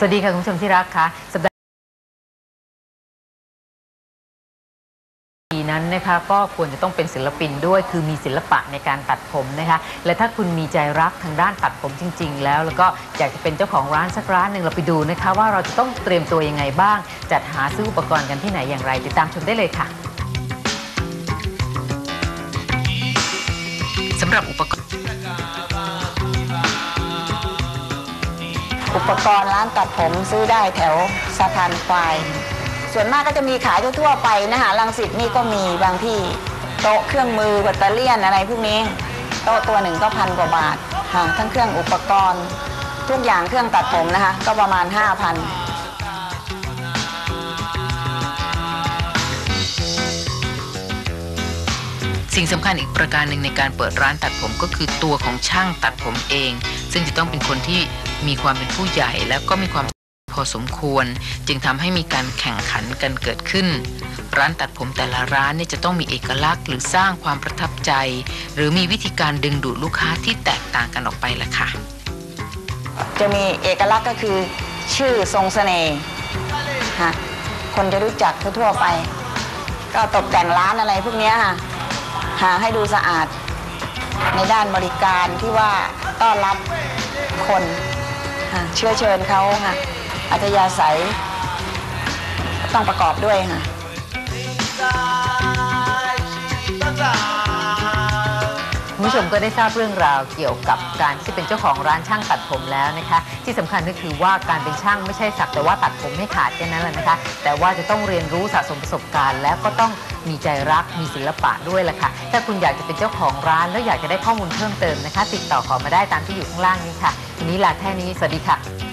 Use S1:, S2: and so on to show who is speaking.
S1: สวัสดีค่ะ คุณผู้ชมที่รักคะสัปดาห์นี้นั้นนะคะก็ควรจะต้องเป็นศิลปินด้วยคือมีศิลปะในการตัดผมนะคะและถ้าคุณมีใจรักทางด้านตัดผมจริง ๆ แล้ว แล้วก็อยากจะเป็นเจ้าของร้านสักร้านหนึ่งเราไปดูนะคะว่าเราจะต้องเตรียมตัวยังไงบ้าง จัดหาซื้ออุปกรณ์กันที่ไหนอย่างไร ติดตามชมได้เลยค่ะสำหรับอุปกรณ์
S2: อุปกรณ์ร้านตัดผมซื้อได้แถวสะพานควาย ส่วนมากก็จะมีขายทั่วๆไปนะคะลังสิตนี่ก็มีบางที่โต๊ะเครื่องมือแบตเตอรี่ยนอะไรพวกนี้ โต๊ะตัวหนึ่งก็พันกว่าบาทค่ะทั้งเครื่องอุปกรณ์ ทุกอย่างเครื่องตัดผมนะคะ ก็ประมาณ 5,000
S1: สิ่งสำคัญอีกประการหนึ่งในการเปิดร้านตัดผมก็คือตัวของช่างตัดผมเอง ซึ่งจะต้องเป็นคนที่ มีความเป็นผู้ใหญ่แล้วก็มีความพอสมควร จึงทำให้มีการแข่งขันกันเกิดขึ้น ร้านตัดผมแต่ละร้านเนี่ยจะต้องมีเอกลักษณ์ หรือสร้างความประทับใจ หรือมีวิธีการดึงดูดลูกค้าที่แตกต่างกันออกไปละค่ะ
S2: จะมีเอกลักษณ์ก็คือ ชื่อทรงเสน่ห์ค่ะคนจะรู้จักทั่วไป ก็ตกแต่งร้านอะไรพวกนี้ค่ะหาให้ดูสะอาดในด้านบริการที่ว่าต้อนรับคน ค่ะเชื้อเชิญเขาค่ะ อัธยาศัยต้องประกอบด้วยค่ะ
S1: คุณผู้ชมก็ได้ทราบเรื่องราวเกี่ยวกับการที่เป็นเจ้าของร้านช่างตัดผมแล้วนะคะ ที่สำคัญก็คือว่าการเป็นช่างไม่ใช่สักแต่ว่าตัดผมให้ขาดแค่นั้นแหละนะคะ แต่ว่าจะต้องเรียนรู้สะสมประสบการณ์ แล้วก็ต้อง มีใจรักมีศิลปะด้วยล่ะค่ะ ถ้าคุณอยากจะเป็นเจ้าของร้าน แล้วอยากจะได้ข้อมูลเพิ่มเติมนะคะ ติดต่อขอมาได้ตามที่อยู่ข้างล่างนี้ค่ะทีนี้ลาแค่นี้สวัสดีค่ะ